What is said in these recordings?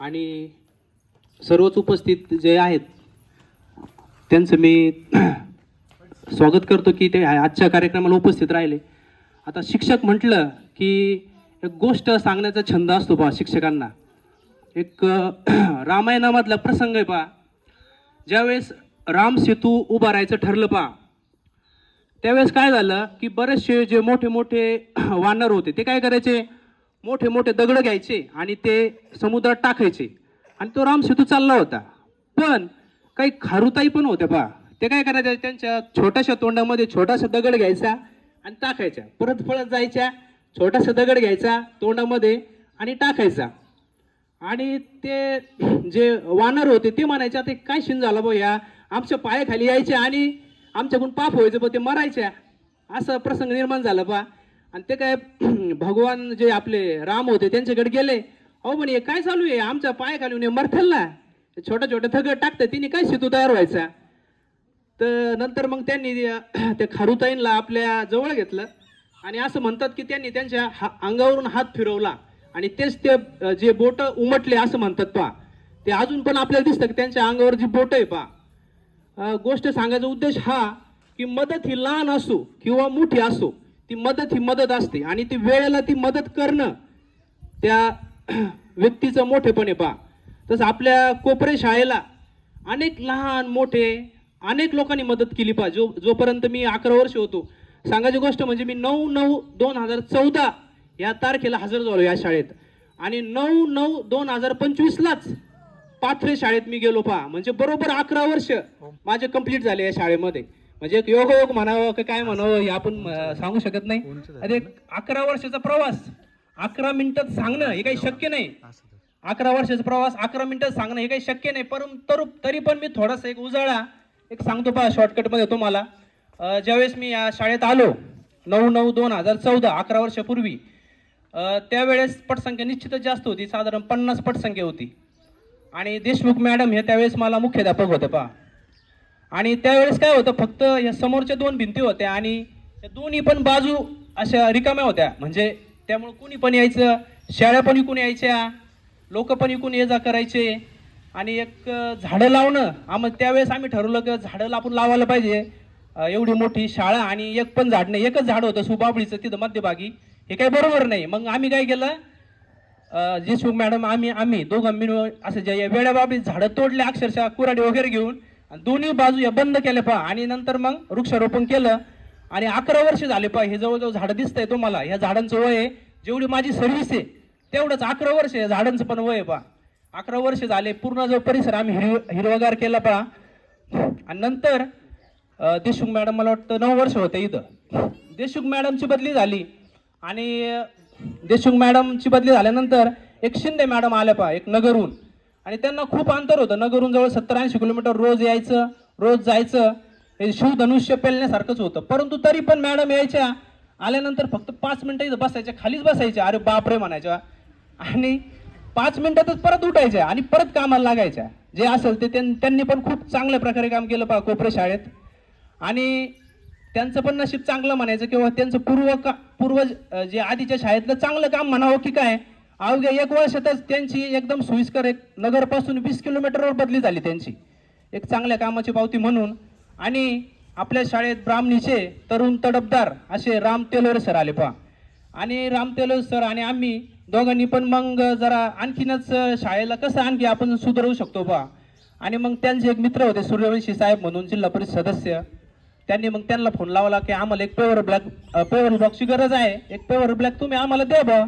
आणि सर्वच उपस्थित जे आहेत त्यांचं मी स्वागत करतो की ते आजच्या कार्यक्रमाला उपस्थित राहिले. आता शिक्षक म्हटलं की एक गोष्ट सांगण्याचा छंद असतो पहा शिक्षकांना. एक रामायणामधला प्रसंग आहे पहा ज्यावेळेस राम सेतू उभारायचं ठरलं पहा त्यावेळेस काय झालं की बरेचसे जे मोठे मोठे वानर होते ते काय करायचे? मोठे मोठे दगड घ्यायचे आणि ते समुद्रात टाकायचे. आणि तो राम सेतू चालला होता. पण काही खारुताई पण होत्या पहा ते काय करायचे त्यांच्या छोट्याशा तोंडामध्ये छोटासा दगड घ्यायचा आणि टाकायच्या. परत पळत जायच्या छोटासा दगड घ्यायचा तोंडामध्ये आणि टाकायचा. आणि ते जे वानर होते ते म्हणायचे आता काय शिन झालं बो या? आमच्या पायाखाली यायचे आणि आमच्याकडून पाप व्हायचं बा ते मरायच्या. असं प्रसंग निर्माण झाला बा. आणि ते काय भगवान जे आपले राम होते त्यांच्याकडे गेले. अहो म्हणे हे काय चालू आहे? आमच्या पाय घालून हे मरथलला छोट्या छोट्या दगड टाकतं तिने काय शेतू तयार व्हायचा? तर नंतर मग त्यांनी त्या खारुताईंला आपल्या जवळ घेतलं. आणि असं म्हणतात की त्यांनी त्यांच्या हा अंगावरून हात फिरवला. आणि तेच ते जे बोट उमटले असं म्हणतात पहा. ते अजून पण आपल्याला दिसतं की त्यांच्या अंगावर जी बोट आहे पहा. गोष्ट सांगायचा उद्देश हा की मदत ही लहान असो किंवा मोठी असो ती मदत ही मदत असते. आणि ती वेळेला ती मदत करणं त्या व्यक्तीचं मोठेपणे पहा. तसं आपल्या कोपरे शाळेला अनेक लहान मोठे अनेक लोकांनी मदत केली पहा. जो जोपर्यंत मी अकरा वर्ष होतो. सांगायची गोष्ट म्हणजे मी नऊ नऊ दोन हजार चौदा या तारखेला हजर झालो या शाळेत. आणि नऊ नऊ दोन हजार पंचवीसलाच पाथरे शाळेत मी गेलो पहा. म्हणजे बरोबर अकरा वर्ष माझे कंप्लीट झाले या शाळेमध्ये. म्हणजे एक योगायोग म्हणावं की काय म्हणावं हे आपण सांगू शकत नाही. अरे अकरा वर्षाचा प्रवास अकरा मिनिटात सांगणं हे काही शक्य नाही. अकरा वर्षाचा प्रवास अकरा मिनिटात सांगणं हे काही शक्य नाही. परंतु तरी पण मी थोडासा एक उजाळा एक सांगतो पहा शॉर्टकटमध्ये तुम्हाला. ज्यावेळेस मी या शाळेत आलो नऊ नऊ दोन हजार चौदा अकरा वर्षापूर्वी त्यावेळेस पटसंख्या निश्चितच जास्त होती. साधारण पन्नास पटसंख्या होती. आणि देशमुख मॅडम हे त्यावेळेस मला मुख्याध्यापक होते पहा. आणि त्यावेळेस काय होतं फक्त या समोरच्या दोन भिंती होत्या आणि या दोन्ही पण बाजू अशा रिकाम्या होत्या. म्हणजे त्यामुळं कुणी पण यायचं शाळा पण इकून यायच्या लोक पण इकून ये जा करायचे. आणि एक झाडं लावणं आम्ही त्यावेळेस आम्ही ठरवलं की झाडं आपण लावायला पाहिजे. एवढी मोठी शाळा आणि एक पण झाड नाही एकच झाड होतं सुबाबळीचं तिथं मध्यभागी. हे काही बरोबर नाही. मग आम्ही काय केलं? अं, मॅडम आम्ही आम्ही दोघं मिळून असं जे या वेड्या बाबी झाडं तोडले अक्षरशः कुराडे वगैरे घेऊन आणि दोन्ही बाजू या बंद केल्या पहा. आणि नंतर मग वृक्षारोपण केलं. आणि अकरा वर्ष झाले पहा हे जवळजवळ झाडं दिसतंय तुम्हाला. ह्या झाडांचं वय आहे जेवढी माझी सर्व्हिस आहे तेवढंच अकरा वर्ष आहे झाडांचं पण वय आहे पहा. अकरा वर्ष झाले पूर्ण जो परिसर आम्ही हिरव हिरवगार केला पहा. आणि नंतर अं, देशमुख मॅडम मला वाटतं नऊ वर्ष होते इथं. देशमुख मॅडमची बदली झाली. आणि अं, देशमुख मॅडमची बदली झाल्यानंतर एक शिंदे मॅडम आल्या पहा एक नगरहून. आणि त्यांना खूप अंतर होतं. नगरहून जवळ सत्तर ऐंशी किलोमीटर रोज यायचं रोज जायचं. हे शिवधनुष्य पेलण्यासारखंच होतं. परंतु तरी पण मॅडम यायच्या आल्यानंतर फक्त पाच मिनटं इथं बसायच्या खालीच बसायच्या. अरे बापरे म्हणायच्या. आणि पाच मिनिटातच परत उठायच्या आणि परत कामाला लागायच्या. जे असेल ते त्यां- त्यांनी पण खूप चांगल्या प्रकारे काम केलं पा कोपरे शाळेत. आणि त्यांचं पण नशीब चांगलं म्हणायचं किंवा त्यांचं पूर्व का पूर्वज जे आधीच्या शाळेतलं चांगलं काम म्हणावं की काय अवघ्या एक वर्षातच त्यांची एकदम सोयीस्कर एक नगरपासून वीस किलोमीटरवर बदली झाली त्यांची. एक चांगल्या कामाची पावती म्हणून. आणि आपल्या शाळेत ब्राह्मणीचे तरुण तडपदार असे राम तेलोरे सर आले पहा. आणि राम तेलोरे सर आणि आम्ही दोघांनी पण मग जरा आणखीनच शाळेला कसं आणखी आपण सुधारवू शकतो पहा. आणि मग त्यांचे एक मित्र होते सूर्यवंशी साहेब म्हणून जिल्हा परिषद सदस्य. त्यांनी मग त्यांना फोन लावला की आम्हाला एक पेवर ब्लॅक पेवर ब्लॉकची गरज आहे. एक पेवर ब्लॅक तुम्ही आम्हाला द्या बा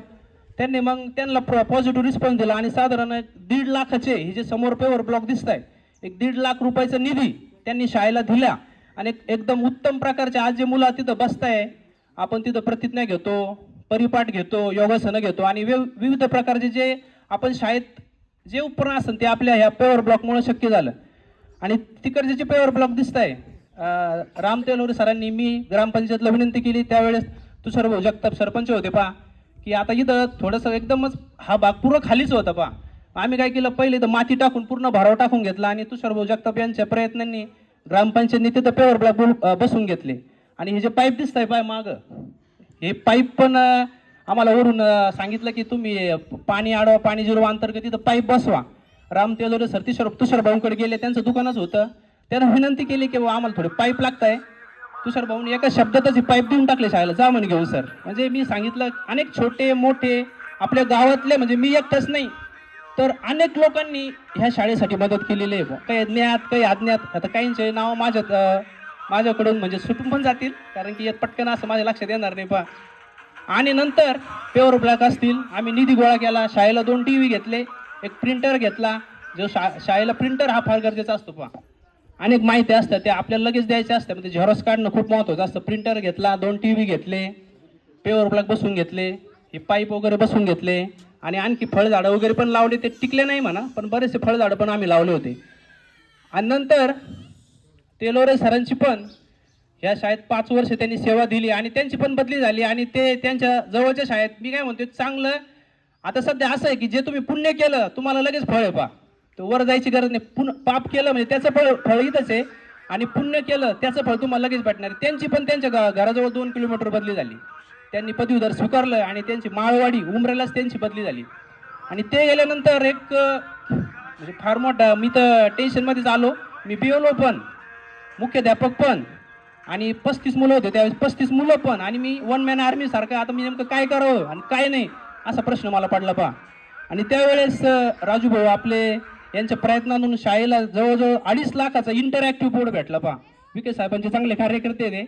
त्यांनी मग त्यांना पॉझिटिव्ह रिस्पॉन्स दिला आणि साधारण दीड लाखाचे हे जे समोर पेवर ब्लॉक दिसत आहे एक दीड लाख रुपयाचा निधी त्यांनी शाळेला दिला. आणि एकदम उत्तम प्रकारचे आज जे मुलं तिथं बसताय. आपण तिथं प्रतिज्ञा घेतो परिपाठ घेतो योगासनं घेतो आणि वेव विविध प्रकारचे जे आपण शाळेत जे उपकरण असेल ते आपल्या ह्या पेवर ब्लॉकमुळे शक्य झालं. आणि तिकडचे जे पेवर ब्लॉक दिसत आहे राम तेलोरे सरांनी मी ग्रामपंचायतला विनंती केली. त्यावेळेस तुषार भाऊ जगताप सरपंच होते पहा. की आता इथं थोडंसं एकदमच हा भाग पूर्ण खालीच होता पहा. आम्ही काय केलं पहिले तर माती टाकून पूर्ण भराव टाकून घेतला आणि तुषार भाऊ जगताप यांच्या प्रयत्नांनी ग्रामपंचायतनी तिथं पेवर ब्लॉक बसून घेतले. आणि हे जे पाईप दिसत आहे पाय मागं हे पाईप पण आम्हाला वरून सांगितलं की तुम्ही पाणी आडवा पाणी जिरवा अंतर्गत तिथं पाईप बसवा. राम तेलोरे सर तुषार तुषार भाऊंकडे गेले त्यांचं दुकानच होतं. त्यांना विनंती केली की बुवा आम्हाला थोडे पाईप लागत आहे तुषार भाऊन एका शब्दातच ही पाईप देऊन टाकले शाळेला. जा म्हणे घेऊन सर. म्हणजे मी सांगितलं अनेक छोटे मोठे आपल्या गावातले म्हणजे मी एकटाच नाही तर अनेक लोकांनी ह्या शाळेसाठी मदत केलेली आहे. बुवा. काही ज्ञात काही अज्ञात आता काहींचे नाव माझ्या माझ्याकडून म्हणजे सुटून पण जातील कारण की यात पटकन असं माझ्या लक्षात येणार नाही पहा. आणि नंतर पेवर ब्लॅक असतील आम्ही निधी गोळा केला शाळेला दोन टी व्ही घेतले एक प्रिंटर घेतला जो शा शाळेला प्रिंटर हा फार गरजेचा असतो पहा. अनेक माहिती असतात त्या आपल्याला लगेच द्यायच्या असतात. म्हणजे झेरॉक्स काढणं खूप महत्त्वाचं असतं. प्रिंटर घेतला दोन टी व्ही घेतले पेवर ब्लॉक बसून घेतले हे पाईप वगैरे बसून घेतले आणि आणखी फळझाडं वगैरे पण लावले ते टिकले नाही म्हणा पण बरेचसे फळझाडं पण आम्ही लावले होते. आणि नंतर तेलोरे सरांची पण ह्या शाळेत पाच वर्ष त्यांनी सेवा दिली आणि त्यांची पण बदली झाली आणि ते त्यांच्या जवळच्या शाळेत मी काय म्हणतो चांगलं आता सध्या असं आहे की जे तुम्ही पुण्य केलं तुम्हाला लगेच फळ आहे पा तर वर जायची गरज नाही. पुन पाप केलं म्हणजे त्याचं फळ फळ इथंच आहे. आणि पुण्य केलं त्याचं फळ तुम्हाला लगेच भेटणार त्यांची पण त्यांच्या घराजवळ दोन किलोमीटर बदली झाली. त्यांनी पदवीधर स्वीकारलं आणि त्यांची माळवाडी उमरेलाच त्यांची बदली झाली. आणि ते गेल्यानंतर एक म्हणजे फार मोठा मी तर टेन्शनमध्येच आलो. मी बिओलो पण मुख्याध्यापक पण आणि पस्तीस मुलं होते त्यावेळेस. पस्तीस मुलं पण आणि मी वन मॅन आर्मी सारखं आता मी नेमकं काय करावं आणि काय नाही असा प्रश्न मला पडला पहा. आणि त्यावेळेस राजूभाऊ राजू भाऊ आपले यांच्या प्रयत्नातून शाळेला जवळजवळ अडीच लाखाचा इंटरॅक्टिव्ह बोर्ड भेटला पहा. विके साहेबांचे चांगले कार्यकर्ते ते.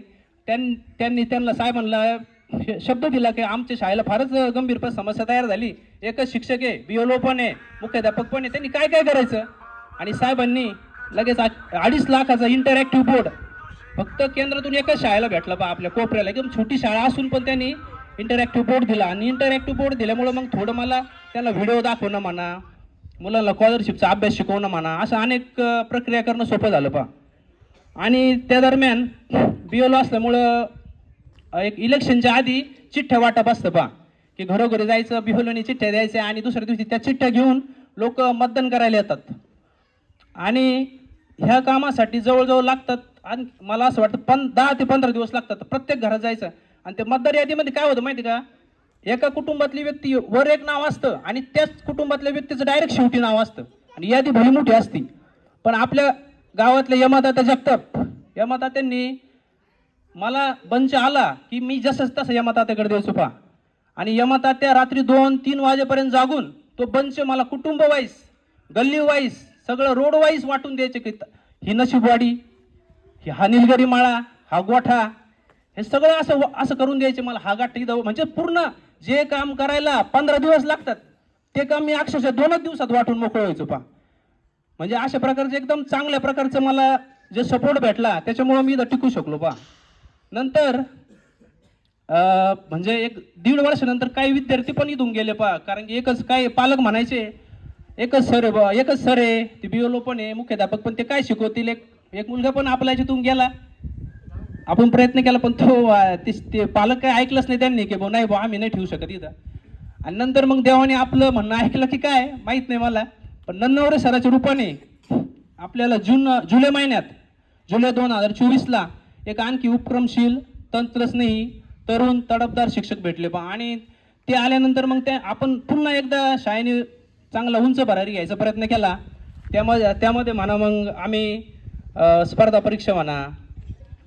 त्यां त्यांनी त्यांना साहेबांना श- शब्द दिला की आमच्या शाळेला फारच गंभीर पण समस्या तयार झाली. एकच शिक्षक आहे बिओलो पण आहे मुख्याध्यापक पण आहे. त्यांनी काय काय करायचं? आणि साहेबांनी लगेच अडीच लाखाचा इंटरॅक्टिव्ह बोर्ड फक्त केंद्रातून एकच शाळेला भेटला बा आपल्या कोपऱ्याला. एकदम छोटी शाळा असून पण त्यांनी इंटरॅक्टिव्ह बोर्ड दिला. आणि इंटरॅक्टिव्ह बोर्ड दिल्यामुळं मग थोडं मला त्यांना व्हिडिओ दाखवणं म्हणा मुलाला स्कॉलरशिपचा अभ्यास शिकवणं म्हणा असं अनेक प्रक्रिया करणं सोपं झालं पा आणि त्या दरम्यान बी एल असल्यामुळं एक इलेक्शनच्या आधी चिठ्ठ्या वाटप असतं पा की घरोघरी जायचं बिहोलोनी चिठ्ठ्या द्यायच्या आणि दुसऱ्या दिवशी त्या चिठ्ठ्या घेऊन लोक मतदान करायला येतात. आणि ह्या कामासाठी जवळजवळ लागतात आणि मला असं वाटतं पण दहा ते पंधरा दिवस लागतात. प्रत्येक घरात जायचं. आणि ते मतदार यादीमध्ये काय होतं माहिती का? एका कुटुंबातली व्यक्ती वर एक नाव असतं आणि त्याच कुटुंबातल्या व्यक्तीचं डायरेक्ट शेवटी नाव असतं. आणि यादी भली मोठी असती. पण आपल्या गावातल्या यमादाता जगताप यमादात्यांनी मला बंच आला की मी जसं तसं यमातात्याकडे द्यायचो सुपा आणि यमातात्या रात्री दोन तीन वाजेपर्यंत जागून तो बंच मला कुटुंब वाईस गल्ली वाईस सगळं रोड वाईस वाटून द्यायचे की ही नशीबवाडी ही हा निलगरी माळा हा गोठा हे सगळं असं व- असं करून द्यायचे मला. हा गाठ इथं म्हणजे पूर्ण जे काम करायला पंधरा दिवस लागतात ते काम मी अक्षरशः दोनच दिवसात वाटून मोकळं व्हायचो पा म्हणजे अशा प्रकारचं एकदम चांगल्या प्रकारचं मला जे सपोर्ट भेटला त्याच्यामुळं मी इथं टिकू शकलो पा नंतर म्हणजे एक दीड वर्षानंतर काही विद्यार्थी पण इथून गेले पा कारण की एकच काय पालक म्हणायचे एकच सर आहे बा एकच सर आहे ते बिओलो पण आहे मुख्याध्यापक पण ते काय शिकवतील? एक एक मुलगा पण आपल्या याच्यातून गेला. आपण प्रयत्न केला पण तो ते ते पालक काय ऐकलंच नाही त्यांनी की भाऊ नाही भाऊ आम्ही नाही ठेवू शकत इथं. आणि नंतर मग देवाने आपलं म्हणणं ऐकलं की काय माहीत नाही मला पण नन्नवरे सराच्या रूपाने आपल्याला जून जुलै महिन्यात जुलै दोन हजार चोवीसला एक आणखी उपक्रमशील तंत्रस्नेही तरुण तडफदार शिक्षक भेटले बा आणि ते आल्यानंतर मग ते आपण पुन्हा एकदा शाळेने चांगला उंच भरारी घ्यायचा प्रयत्न केला. त्यामध्ये त्यामध्ये म्हणा मग आम्ही स्पर्धा परीक्षा म्हणा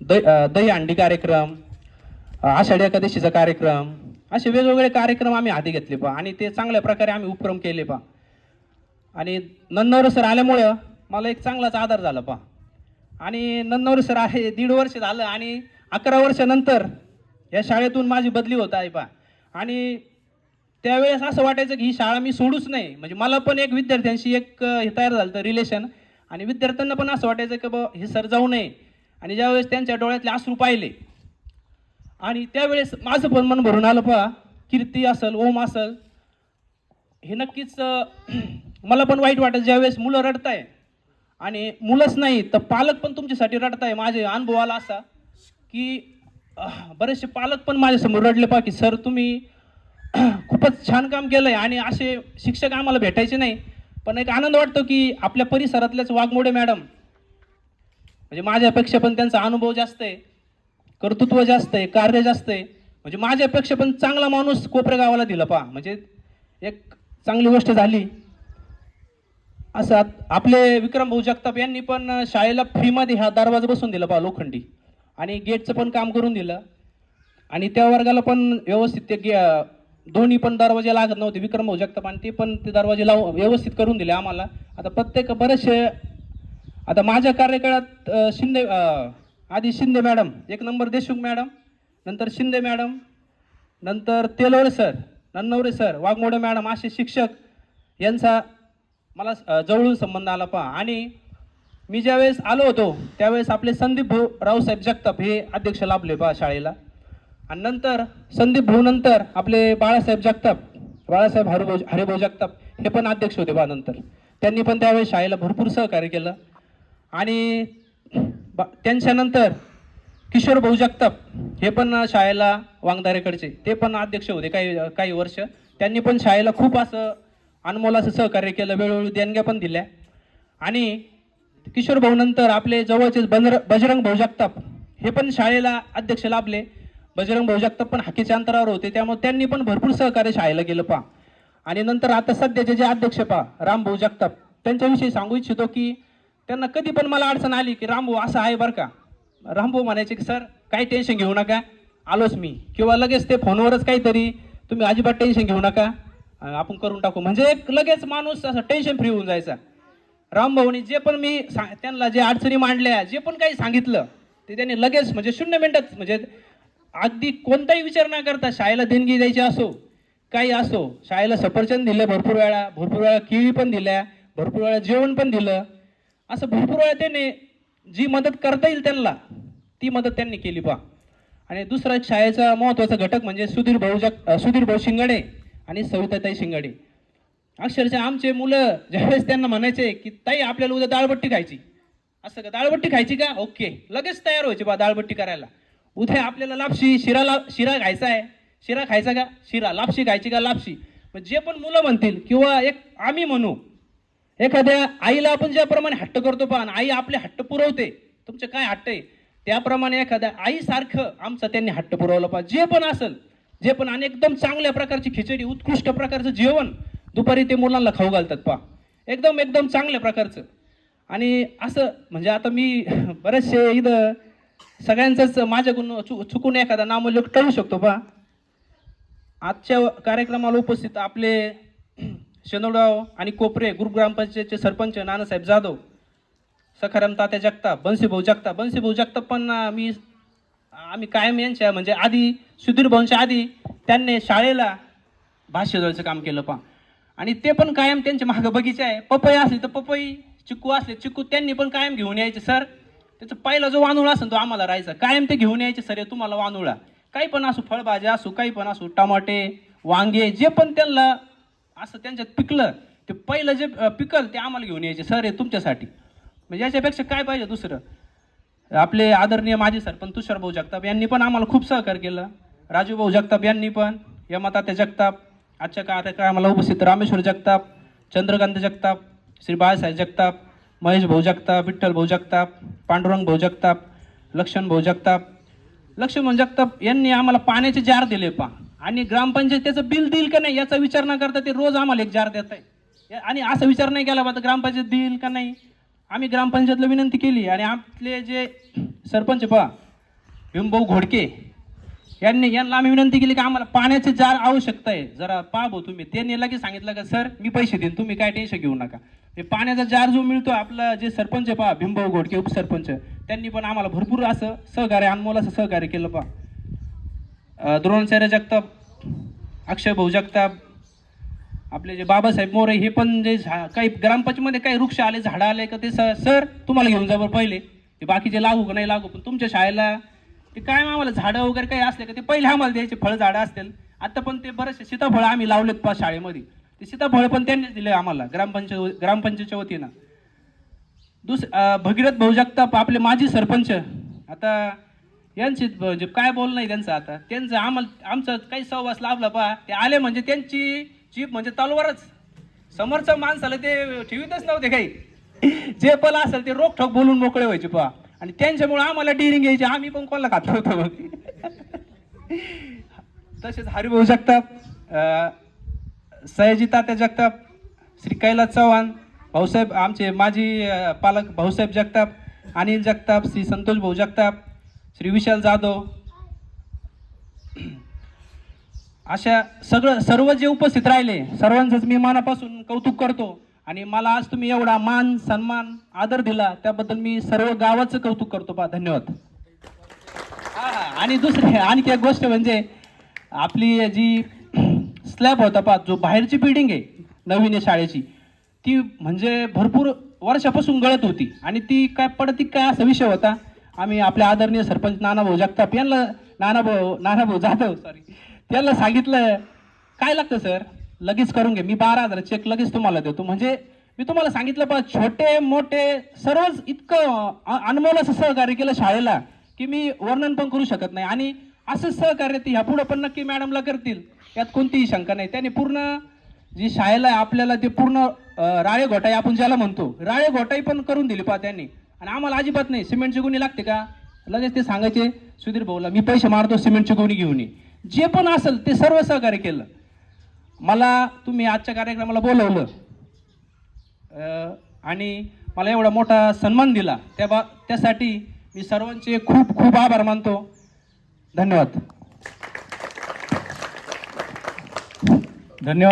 द दही अंडी कार्यक्रम आषाढी एकादशीचा कार्यक्रम असे वेगवेगळे कार्यक्रम आम्ही हाती घेतले पा आणि ते चांगल्या प्रकारे आम्ही उपक्रम केले पा आणि नन्नवरे सर आल्यामुळं मला एक चांगलाच आधार झाला पा आणि नन्नवरे सर आहे दीड वर्ष झालं आणि अकरा वर्षानंतर या शाळेतून माझी बदली होत आहे पा आणि त्यावेळेस असं वाटायचं की ही शाळा मी सोडूच नाही. म्हणजे मला पण एक विद्यार्थ्यांशी एक हे तयार झालं होतं रिलेशन. आणि विद्यार्थ्यांना पण असं वाटायचं की बा हे सर जाऊ नये. आणि ज्यावेळेस त्यांच्या डोळ्यातले आसरू पाहिले आणि त्यावेळेस माझं पण मन भरून आलं पहा कीर्ती असल ओम असल. हे नक्कीच मला पण वाईट वाटत ज्यावेळेस मुलं रडताय. आणि मुलंच नाही तर पालक पण तुमच्यासाठी रडताय. माझे अनुभव आला असा की बरेचसे पालक पण माझ्यासमोर रडले पहा की सर तुम्ही खूपच छान काम केलं आहे आणि असे शिक्षक आम्हाला भेटायचे नाही. पण एक आनंद वाटतो की आपल्या परिसरातल्याच वाघमोडे मॅडम म्हणजे माझ्यापेक्षा पण त्यांचा अनुभव जास्त आहे कर्तृत्व जास्त आहे कार्य जास्त आहे. म्हणजे माझ्यापेक्षा पण चांगला माणूस कोपऱ्या गावाला दिला पहा. म्हणजे एक चांगली गोष्ट झाली. असं आत- आपले विक्रम भाऊ जगताप यांनी पण शाळेला फ्रीमध्ये हा दरवाजा बसून दिला पहा लोखंडी. आणि गेटचं पण काम करून दिलं. आणि त्या वर्गाला पण व्यवस्थित ते गे दोन्ही पण दरवाजे लागत नव्हते. विक्रम भाऊ जगताप आणि ते पण ते दरवाजे लावून व्यवस्थित करून दिले आम्हाला. आता प्रत्येक बरेचसे आता माझ्या कार्यकाळात शिंदे आधी शिंदे मॅडम एक नंबर देशमुख मॅडम नंतर शिंदे मॅडम नंतर Telore sir Nannaware sir Waghmode madam असे शिक्षक यांचा मला जवळून संबंध आला पहा. आणि मी ज्यावेळेस आलो होतो त्यावेळेस आपले संदीप भाऊ रावसाहेब जगताप हे अध्यक्ष लाभले पहा शाळेला. आणि नंतर संदीप भाऊ नंतर आपले बाळासाहेब जगताप बाळासाहेब हरिभाऊ हरिभाऊ जगताप हे पण अध्यक्ष होते बा नंतर. त्यांनी पण त्यावेळेस शाळेला भरपूर सहकार्य केलं. आणि बा त्यांच्यानंतर किशोर भाऊ जगताप हे पण शाळेला वांगदारेकडचे ते पण अध्यक्ष होते काही काही वर्ष. त्यांनी पण शाळेला खूप असं अनमोल असं सहकार्य केलं वेळोवेळी देणग्या पण दिल्या. आणि किशोर भाऊ नंतर आपले जवळचे बंजर बजरंग भाऊ जगताप हे पण शाळेला अध्यक्ष लाभले. बजरंग भाऊ जगताप पण हाकीच्या अंतरावर होते त्यामुळे त्यांनी पण भरपूर सहकार्य शाळेला केलं पहा. आणि नंतर आता सध्याचे जे अध्यक्ष पहा राम भाऊ जगताप त्यांच्याविषयी सांगू इच्छितो की त्यांना कधी पण मला अडचण आली की रामभाऊ असं आहे बरं का. रामभाऊ म्हणायचे की सर काही टेन्शन घेऊ नका. आलोच मी. किंवा लगेच ते फोनवरच काहीतरी तुम्ही अजिबात टेन्शन घेऊ नका. आपण करून टाकू. म्हणजे एक लगेच माणूस असं टेन्शन फ्री होऊन जायचा. रामभाऊनी जे पण मी सा त्यांना जे अडचणी मांडल्या जे पण काही सांगितलं ते त्यांनी लगेच म्हणजे शून्य मिनटात म्हणजे अगदी कोणताही विचार न करता शाळेला देणगी द्यायची असो काही असो शाळेला सफरचंद दिलं भरपूर वेळा भरपूर वेळा केळी पण दिल्या भरपूर वेळा जेवण पण दिलं असं भरपूर वेळा त्याने जी मदत करता येईल त्यांना ती मदत त्यांनी केली पा आणि दुसरा शाळेचा महत्त्वाचा घटक म्हणजे सुधीर भाऊ जग सुधीर भाऊ शिंगाडे आणि सविताताई शिंगाडे. अक्षरशः आमचे मुलं ज्यावेळेस त्यांना म्हणायचे की ताई आपल्याला उद्या दाळबट्टी खायची. असं का दाळबट्टी खायची का? ओके. लगेच तयार व्हायची बा दाळबट्टी करायला. उद्या आपल्याला लापशी शिरा ला शिरा खायचा आहे. शिरा खायचा का? शिरा लापशी खायची का? लापशी. जे पण मुलं म्हणतील किंवा एक आम्ही म्हणू एखाद्या आईला आपण ज्याप्रमाणे हट्ट करतो पण आई आपले हट्ट पुरवते. तुमचे काय हट्ट आहे? त्याप्रमाणे एखाद्या आईसारखं आमचा त्यांनी हट्ट पुरवलं पाहिजे जे पण असेल जे पण आणि एकदम चांगल्या प्रकारची खिचडी उत्कृष्ट प्रकारचं जेवण दुपारी ते मुलांना खाऊ घालतात पा एकदम एकदम चांगल्या प्रकारचं. आणि असं म्हणजे आता मी बरेचसे इथं सगळ्यांचंच माझ्याकडून चु चुकून एखादा नामोल्लेख टळू शकतो पा आजच्या कार्यक्रमाला उपस्थित आपले शेनोडाव आणि कोपरे ग्रुप ग्रामपंचायतचे सरपंच नानासाहेब जाधव सखाराम तात्या जगताप बन्सीभाऊ जगताप. बन्सीभाऊ जगताप पण मी आम्ही कायम यांच्या म्हणजे आधी सुधीर भाऊंच्या आधी त्यांनी शाळेला भाष्य काम केलं पा आणि ते पण कायम त्यांच्या मागं बगीचा आहे. पपई असली तर पपई चिक्कू असले चिक्कू त्यांनी पण कायम घेऊन यायचे सर. त्याचा पहिला जो वानुळा असेल तो आम्हाला राहायचा. कायम ते घेऊन यायचे सर हे तुम्हाला वानुळा काही पण असो फळभाज्या असू काही पण असू टमाटे वांगे जे पण त्यांना असं त्यांच्यात पिकलं ते पहिलं जे पिकल ते आम्हाला घेऊन यायचे. सर हे तुमच्यासाठी. म्हणजे याच्यापेक्षा काय पाहिजे दुसरं? आपले आदरणीय माजी सरपंच तुषार भाऊ जगताप यांनी पण आम्हाला खूप सहकार्य केलं. राजू भाऊ जगताप यांनी पण यमातात्या जगताप आजच्या काळात आम्हाला उपस्थित रामेश्वर जगताप चंद्रकांत जगताप श्री बाळासाहेब जगताप महेश भाऊ जगताप विठ्ठल भाऊ जगताप पांडुरंग भाऊ जगताप लक्ष्मण भाऊ जगताप. लक्ष्मण जगताप यांनी आम्हाला पाण्याचे जार दिले पा आणि ग्रामपंचायत त्याचं बिल देईल का नाही याचा विचार न करता ते रोज आम्हाला एक जार देत आहे आणि असा विचार नाही केला बा तर ग्रामपंचायत देईल का नाही? आम्ही ग्रामपंचायतला विनंती केली आणि आपले जे सरपंच पहा भीमभाऊ घोडके यांनी यांना आम्ही विनंती केली की आम्हाला पाण्याचे जार आवश्यकता आहे. जरा पहा भाऊ तुम्ही. त्यांनी लगेच सांगितलं का सर मी पैसे देईन. तुम्ही काय टेन्शन घेऊ नका. हे पाण्याचा जार जो मिळतो आपला जे सरपंच पहा भीमभाऊ घोडके उपसरपंच त्यांनी पण आम्हाला भरपूर असं सहकार्य अनमोल असं सहकार्य केलं पहा अं, द्रोणाचार्य जगताप अक्षय भाऊ जगताप आपले जे बाबासाहेब मोरे हे पण जे झा काही ग्रामपंचायतमध्ये काही वृक्ष आले झाडं आले का ते स- सर तुम्हाला घेऊन जा बरं पहिले. ते बाकीचे लागू का नाही लागू पण तुमच्या शाळेला ते काय आम्हाला झाडं वगैरे काही असले का ते पहिले आम्हाला द्यायचे फळ झाडं असतील. आता पण ते बरेचसे सीताफळं आम्ही लावलेत पा शाळेमध्ये. ते सीताफळं पण त्यांनीच दिले आम्हाला ग्रामपंचायत ग्रामपंचायतच्या वतीनं. दुस भगीरथ भाऊ जगताप आपले माजी सरपंच. आता यांची म्हणजे काय बोलणं नाही त्यांचं आता? त्यांचं आम्हाला आमचं काही सहवास लाभला पहा. ते आले म्हणजे त्यांची जीप म्हणजे तलवारच. समोरच्या माणसाला ते ठेवीतच नव्हते काही. जे पण असेल ते रोखोक बोलून मोकळे व्हायचे पहा. आणि त्यांच्यामुळे आम्हाला डिरिंग यायची. आम्ही पण कोणाला खात होतो मग. तसेच हरिभाऊ जगताप सयाजी तात्या जगताप श्री कैलास चव्हाण भाऊसाहेब आमचे माजी पालक भाऊसाहेब जगताप अनिल जगताप श्री संतोष भाऊ जगताप श्री विशाल जाधव. अशा सगळं सर्व जे उपस्थित राहिले सर्वांचंच मी मनापासून कौतुक करतो आणि मला आज तुम्ही एवढा मान सन्मान आदर दिला त्याबद्दल मी सर्व गावाचं कौतुक करतो. पा धन्यवाद. हा आणि दुसरी आणखी एक गोष्ट म्हणजे आपली जी स्लॅब होता पा जो बाहेरची बिल्डिंग आहे नवीन शाळेची ती म्हणजे भरपूर वर्षापासून गळत होती आणि ती काय पडती काय असा विषय होता आम्ही आपल्या आदरणीय सरपंच नानाभाऊ जगताप यांना नानाभाऊ नानाभाऊ जाधव सॉरी त्यांना सांगितलं काय लागतं सर लगेच करून घे. मी बारा हजार चेक लगेच तुम्हाला देतो. म्हणजे मी तुम्हाला सांगितलं पण छोटे मोठे सर्वच इतकं अनमोल असं सहकार्य केलं शाळेला की मी वर्णन पण करू शकत नाही. आणि असंच सहकार्य ते ह्या पुढं पण नक्की मॅडमला करतील. यात कोणतीही शंका नाही. त्याने पूर्ण जी शाळेला आहे, आपल्याला ते पूर्ण राळे घोटाई आपण ज्याला म्हणतो राळे घोटाई पण करून दिली पा त्यांनी. आणि आम्हाला अजिबात नाही. सिमेंटची गुणी लागते का? लगेच ते सांगायचे सुधीर भाऊला मी पैसे मारतो सिमेंटची गुणी घेऊन ये. जे पण असेल ते सर्व सहकार्य केलं. मला तुम्ही आजच्या कार्यक्रमाला बोलवलं. आणि मला एवढा मोठा सन्मान दिला. त्या बा त्यासाठी मी सर्वांचे खूप खूप आभार मानतो. धन्यवाद. धन्यवाद.